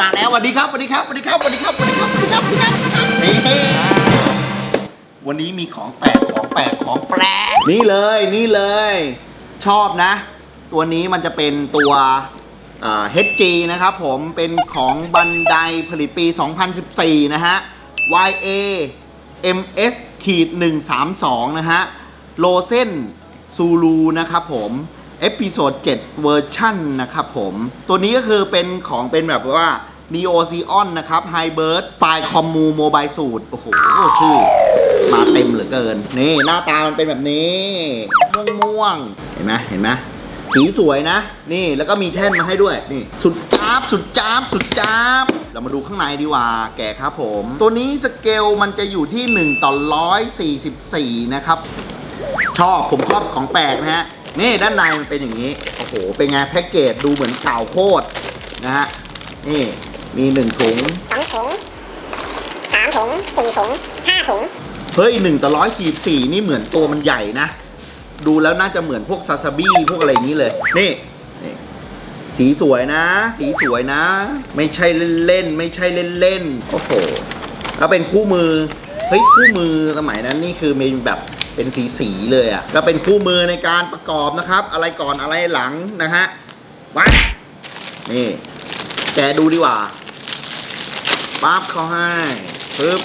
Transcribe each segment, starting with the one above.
มาแล้วสวัสดีครับสวัสดีครับสวัสดีครับสวัสดีครับสวัสดีครับสวัสดีครับสวัสดีครับนี่วันนี้มีของแปลกของแปลกของแปลกนี่เลยนี่เลย ชอบนะ ตัวนี้มันจะเป็นตัวเอ่อ HG นะครับผมเป็นของบันไดผลิตปี 2014 นะฮะ YA MS ขีด132 นะฮะ โลเซนซูลูนะครับผม เอพิโซด7เวอร์ชันนะครับผม ตัวนี้ก็คือเป็นของเป็นแบบว่า Neo Xeon นะครับ High Bird ปลายคอมมูโมบายสูตร โอ้โห ชื่อ มาเต็มเหลือเกิน นี่หน้าตามันเป็นแบบนี้ ม่วงม่วงเห็นไหมเห็นไหมสีสวยนะ นี่แล้วก็มีแท่นมาให้ด้วย นี่ สุดจ้าบ สุดจ้าบ สุดจ้าบ เรามาดูข้างในดีกว่า แกครับผม ตัวนี้สเกลมันจะอยู่ที่ 1 ต่อ 144 นะครับ ชอบผมชอบของแปลกนะฮะ นี่ด้านในมันเป็นอย่างนี้ โอ้โห เป็นไงแพ็กเกจดูเหมือนเก่าโคตรนะฮะ นี่มีหนึ่งถุงสองถุงสามถุงสี่ถุงห้าถุง เฮ้ยหนึ่งต่อร้อยสี่สี่นี่เหมือนตัวมันใหญ่นะ ดูแล้วน่าจะเหมือนพวกซาซาบิพวกอะไรอย่างนี้เลยนี่นี่สีสวยนะ สีสวยนะ ไม่ใช่เล่นๆไม่ใช่เล่นๆโอ้โหแล้วเป็นคู่มือเฮ้ยคู่มือสมัยนั้นนี่คือมีแบบ เป็นสีสีเลยอะ่ะก็เป็นคู่มือในการประกอบนะครับ อะไรก่อนอะไรหลังนะฮะมานี่แกดูดีกว่าปั๊บเขาให้ปึ๊บ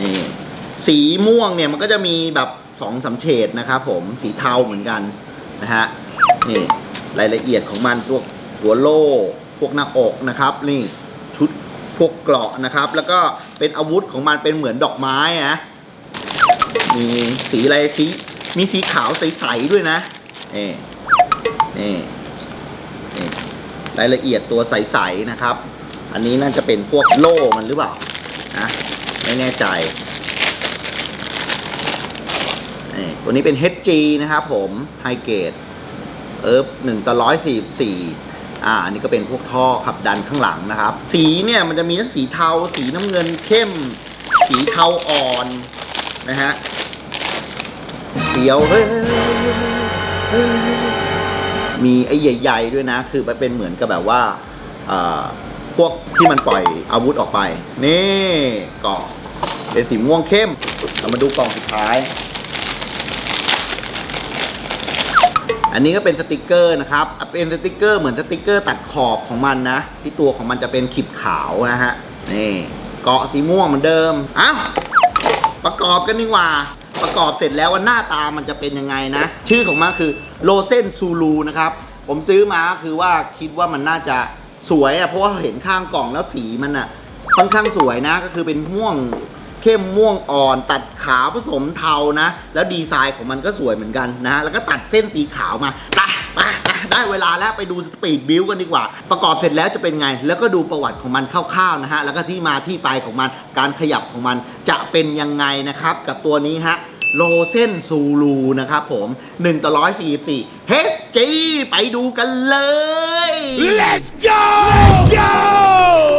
นี่สีม่วงเนี่ยมันก็จะมีแบบสองสาเฉดนะครับผมสีเทาเหมือนกันนะฮะนี่รายละเอียดของมันพวกหัวโล่พวกหน้าอกนะครับ นี่ชุดพวกเกราะนะครับ แล้วก็เป็นอาวุธของมันเป็นเหมือนดอกไม้นะ มีสีอะไรสีมีสีขาวใสๆด้วยนะนี่นี่นี่รายละเอียดตัวใสๆนะครับ อันนี้น่าจะเป็นพวกโล่มันหรือเปล่านะไม่แน่ใจนี่ตัวนี้เป็น HG นะครับผมไฮเกตเอิบหนึ่งต่อร้อยสี่สี่อ่าอันนี้ก็เป็นพวกท่อขับดันข้างหลังนะครับ สีเนี่ยมันจะมีทั้งสีเทา สีน้ำเงินเข้ม สีเทาอ่อน นะฮะเขียวเฮ้ยมีไอ้ใหญ่ ๆ ด้วยนะ คือมันเป็นเหมือนกับแบบว่าอ่าพวกที่มันปล่อยอาวุธออกไป นี่กล่องเป็นสีม่วงเข้ม เรามาดูกล่องสุดท้าย อันนี้ก็เป็นสติกเกอร์นะครับ เป็นสติกเกอร์เหมือนสติกเกอร์ตัดขอบของมันนะ ที่ตัวของมันจะเป็นขีดขาวนะฮะ นี่เกาะสีม่วงเหมือนเดิม อ้าว ประกอบกันดีกว่า ประกอบเสร็จแล้วว่าหน้าตามันจะเป็นยังไงนะ ชื่อของมันคือโลเซนซูลูนะครับ ผมซื้อมาคือว่าคิดว่ามันน่าจะสวยอะเพราะว่าเห็นข้างกล่องแล้วสีมันอะค่อนข้างสวยนะก็คือเป็นม่วงเข้มม่วงอ่อน ตัดขาวผสมเทานะ แล้วดีไซน์ของมันก็สวยเหมือนกันนะ แล้วก็ตัดเส้นสีขาวมาไปไป ได้เวลาแล้วไปดูสปีดบิลกันดีกว่า ประกอบเสร็จแล้วจะเป็นไง แล้วก็ดูประวัติของมันคร่าวๆนะฮะ แล้วก็ที่มาที่ไปของมัน การขยับของมันจะเป็นยังไงนะครับ กับตัวนี้ฮะโลเซนซูลูนะครับผม 1 ต่อ 144 HG ไปดูกันเลย Let's go! Let's go!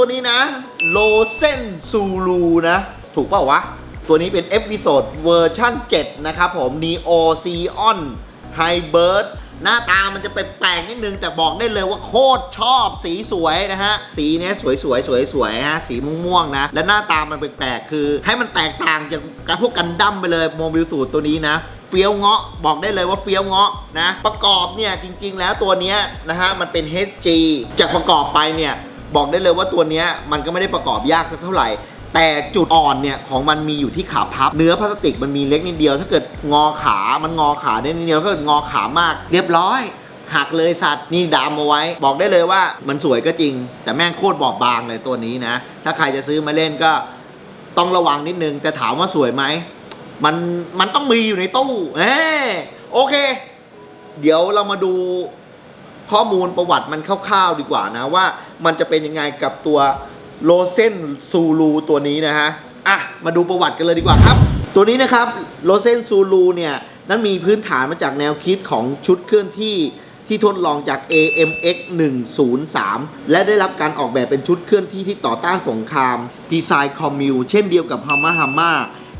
ตัวนี้นะโลเซนซูลูนะ ถูกเปล่าวะ ตัวนี้เป็นเอพิโซดเวอร์ชั่น 7 นะครับผม Neo Xeon Hybrid หน้าตามันจะแปลกนิดนึง แต่บอกได้เลยว่าโคตรชอบสีสวยนะฮะ สีเนี้ยสวยๆสวยฮะ สีม่วงๆนะ และหน้าตามันแปลกๆคือ ให้มันแตกต่างจากการพวกกันดั้มไปเลยโมบิลสูตรตัวนี้นะเฟี้ยวเงาะบอกได้เลยว่าเฟี้ยวเงาะนะ ประกอบเนี่ยจริง ๆ แล้วตัวเนี้ยนะฮะมันเป็น HG จากประกอบไปเนี่ย บอกได้เลยว่าตัวเนี้ยมันก็ไม่ได้ประกอบยากสักเท่าไหร่ แต่จุดอ่อนเนี่ยของมันมีอยู่ที่ขาพับ เนื้อพลาสติกมันมีเล็กนิดเดียว ถ้าเกิดงอขา มันงอขาได้นิดเดียวถ้าเกิดงอขามาก เรียบร้อยหักเลยสัตว์นี่ดามเอาไว้ บอกได้เลยว่ามันสวยก็จริง แต่แม่งโคตรบอบบางเลยตัวนี้นะ ถ้าใครจะซื้อมาเล่นก็ต้องระวังนิดนึง แต่ถามว่าสวยไหมมันมันต้องมีอยู่ในตู้เอ้โอเค เดี๋ยวเรามาดู ข้อมูลประวัติมันคร่าวๆดีกว่านะว่ามันจะเป็นยังไงกับตัวโลเซนซูลูตัวนี้นะฮะอะมาดูประวัติกันเลยดีกว่าครับ ตัวนี้นะครับโลเซนซูลูเนี่ยนั้นมีพื้นฐานมาจากแนวคิดของชุดเคลื่อนที่ที่ทดลองจาก AMX 103 และได้รับการออกแบบเป็นชุดเคลื่อนที่ที่ต่อต้านสงคราม ดีไซน์คอมมิว เช่นเดียวกับฮามาฮาม่า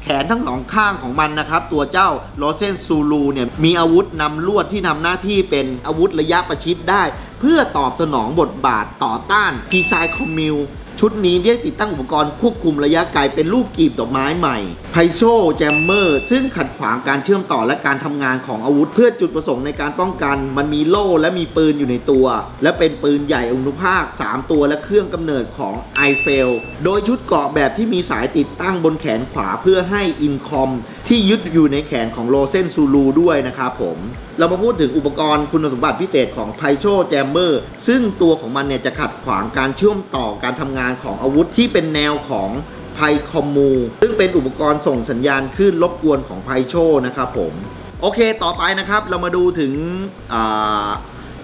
แขนทั้งสองข้างของมันนะครับ ตัวเจ้าโรเซนซูลูเนี่ยมีอาวุธนำลวดที่ทำหน้าที่เป็นอาวุธระยะประชิดได้ เพื่อตอบสนองบทบาทต่อต้านทีไซคอมมิว ชุดนี้ได้ติดตั้งอุปกรณ์ควบคุมระยะไกลเป็นรูปกีบดอกไม้ใหม่ไพโชแจมเมอร์ ซึ่งขัดขวางการเชื่อมต่อและการทำงานของอาวุธ เพื่อจุดประสงค์ในการป้องกัน มันมีโล่และมีปืนอยู่ในตัว และเป็นปืนใหญ่อนุภาค 3 ตัวและเครื่องกำเนิดของไอเฟลโดยชุดเกาะแบบที่มีสายติดตั้งบนแขนขวาเพื่อให้อินคอม ที่ยึดอยู่ในแขนของโลเซนซูลูด้วยนะครับผมเรามาพูดถึงอุปกรณ์คุณสมบัติพิเศษของไพโชแจมเมอร์ซึ่งตัวของมันเนี่ยจะขัดขวางการเชื่อมต่อการทำงานของอาวุธที่เป็นแนวของไพคอมมู ซึ่งเป็นอุปกรณ์ส่งสัญญาณคลื่นรบกวนของไพโชนะครับผม โอเคต่อไปนะครับเรามาดูถึงอ่า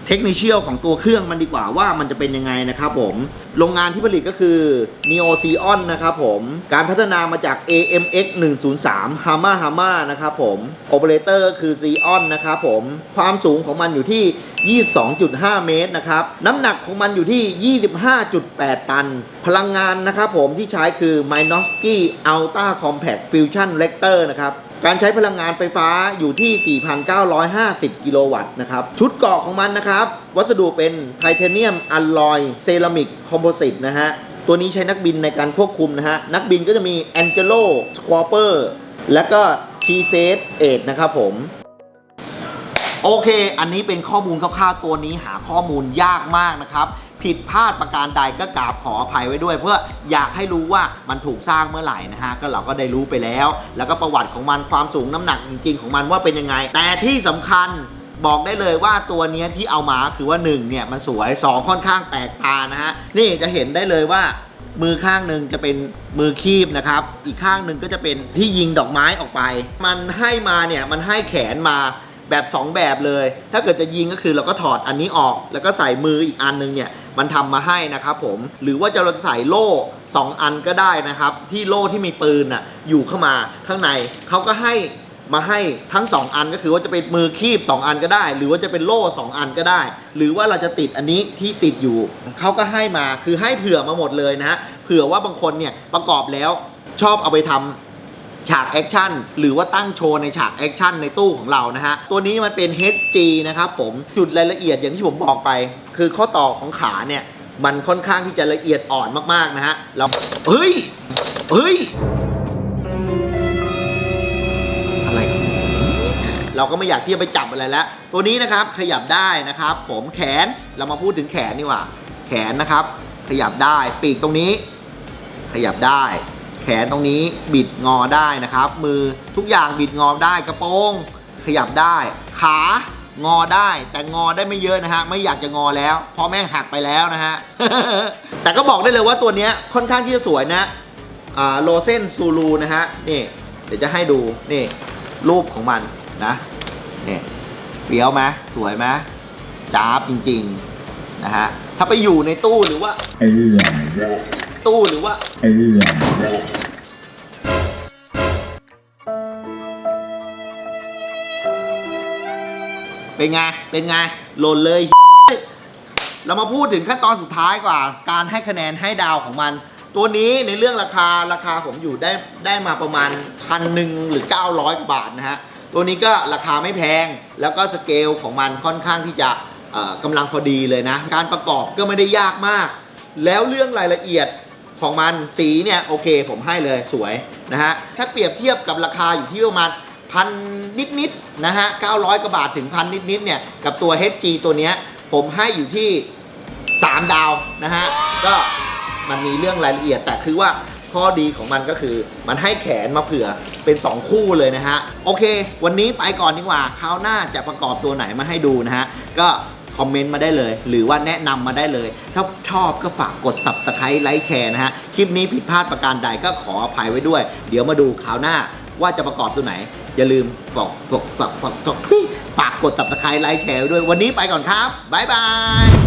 เทคนิคเชียลของตัวเครื่องมันดีกว่าว่ามันจะเป็นยังไงนะครับผมโรงงานที่ผลิตก็คือ Neo Xeon นะครับผม การพัฒนามาจาก AMX 103 Hama Hama นะครับผมโอเปอเรเตอร์คือ Xeon นะครับผม ความสูงของมันอยู่ที่ 22.5 เมตรนะครับ น้ำหนักของมันอยู่ที่ 25.8 ตัน พลังงานนะครับผมที่ใช้คือ Minovsky Ultra Compact Fusion Reactor นะครับ การใช้พลังงานไฟฟ้าอยู่ที่ 4,950 กิโลวัตต์นะครับ ชุดเกาะของมันนะครับ วัสดุเป็นไทเทเนียมอัลลอยเซรามิกคอมโพสิตนะฮะ ตัวนี้ใช้นักบินในการควบคุมนะฮะ นักบินก็จะมีแองเจโลสควอเปอร์และก็ทีเซตเอนะครับผม โอเค อันนี้เป็นข้อมูลคร่าวๆตัวนี้หาข้อมูลยากมากนะครับ ผิดพลาดประการใดก็กราบขออภัยไว้ด้วย เพื่ออยากให้รู้ว่ามันถูกสร้างเมื่อไหร่นะฮะก็เราก็ได้รู้ไปแล้ว แล้วก็ประวัติของมันความสูงน้ำหนักจริงๆของมันว่าเป็นยังไง แต่ที่สำคัญบอกได้เลยว่าตัวนี้ที่เอามาคือว่า1เนี่ยมันสวย 2 ค่อนข้างแปลกตานะฮะนี่จะเห็นได้เลยว่ามือข้างหนึ่งจะเป็นมือคีบนะครับ อีกข้างหนึ่งก็จะเป็นที่ยิงดอกไม้ออกไป มันให้มาเนี่ยมันให้แขนมา แบบ 2 แบบเลย ถ้าเกิดจะยิงก็คือเราก็ถอดอันนี้ออก แล้วก็ใส่มืออีกอันหนึงเนี่ยมันทำมาให้นะครับผม หรือว่าจะเราใส่โล่ 2 อันก็ได้นะครับ ที่โล่ที่มีปืนอะอยู่เข้ามาข้างในเขาก็ให้มาให้ทั้ง 2 อันก็คือว่าจะเป็นมือคีบ 2 อันก็ได้ หรือว่าจะเป็นโล่ 2 อันก็ได้ หรือว่าเราจะติดอันนี้ที่ติดอยู่เขาก็ให้มาคือให้เผื่อมาหมดเลยนะฮะเผื่อว่าบางคนเนี่ยประกอบแล้วชอบเอาไปทำ ฉากแอคชั่นหรือว่าตั้งโชว์ในฉากแอคชั่นในตู้ของเรานะฮะ ตัวนี้มันเป็น HG นะครับผมจุดรายละเอียดอย่างที่ผมบอกไป คือข้อต่อของขาเนี่ย มันค่อนข้างที่จะละเอียดอ่อนมากๆนะฮะเราเฮ้ยเฮ้ยอะไรเราก็ไม่อยากที่จะไปจับอะไรแล้ว ตัวนี้นะครับขยับได้นะครับ ผมแขนเรามาพูดถึงแขนนี่หว่า แขนนะครับ ขยับได้ปีกตรงนี้ ขยับได้ แขนตรงนี้บิดงอได้นะครับ มือทุกอย่างบิดงอได้กระโปรงขยับได้ ขางอได้แต่งอได้ไม่เยอะนะฮะไม่อยากจะงอแล้วเพราะแม่งหักไปแล้วนะฮะแต่ก็บอกได้เลยว่าตัวเนี้ยค่อนข้างที่จะสวยนะอ่าโลเซนซูลูนะฮะนี่เดี๋ยวจะให้ดูนี่รูปของมันนะนี่เฟี้ยวไหมสวยไหมจ้าบจริงๆนะฮะถ้าไปอยู่ในตู้หรือว่า ตู้หรือว่าเป็นไง เป็นไงหล่นเลย เรามาพูดถึงขั้นตอนสุดท้ายกว่า การให้คะแนนให้ดาวของมัน ตัวนี้ในเรื่องราคาราคาผมอยู่ได้ได้มาประมาณพันหนึ่งหรือ 900กว่าบาทนะฮะ ตัวนี้ก็ราคาไม่แพง แล้วก็สเกลของมันค่อนข้างที่จะกำลังพอดีเลยนะ การประกอบก็ไม่ได้ยากมาก แล้วเรื่องรายละเอียด ของมันสีเนี่ยโอเคผมให้เลยสวยนะฮะถ้าเปรียบเทียบกับราคาอยู่ที่ประมาณพันนิดๆนะฮะ900กว่าบาทถึงพันนิดๆเนี่ยกับตัว HG ตัวเนี้ยผมให้อยู่ที่ 3 ดาวนะฮะก็มันมีเรื่องรายละเอียดแต่คือว่าข้อดีของมันก็คือมันให้แขนมาเผื่อเป็น 2 คู่เลยนะฮะ โอเค วันนี้ไปก่อนดีกว่าคราวหน้าจะประกอบตัวไหนมาให้ดูนะฮะ ก็ คอมเมนต์มาได้เลย หรือว่าแนะนำมาได้เลย ถ้าชอบก็ฝากกด subscribe ไลค์แชร์นะฮะ คลิปนี้ผิดพลาดประการใดก็ขออภัยไว้ด้วย เดี๋ยวมาดูคราวหน้าว่าจะประกอบตัวไหน อย่าลืมบอกฝากฝากฝากบอกฝากกด subscribe ไลค์แชร์ไว้ด้วย วันนี้ไปก่อนครับบ๊ายบาย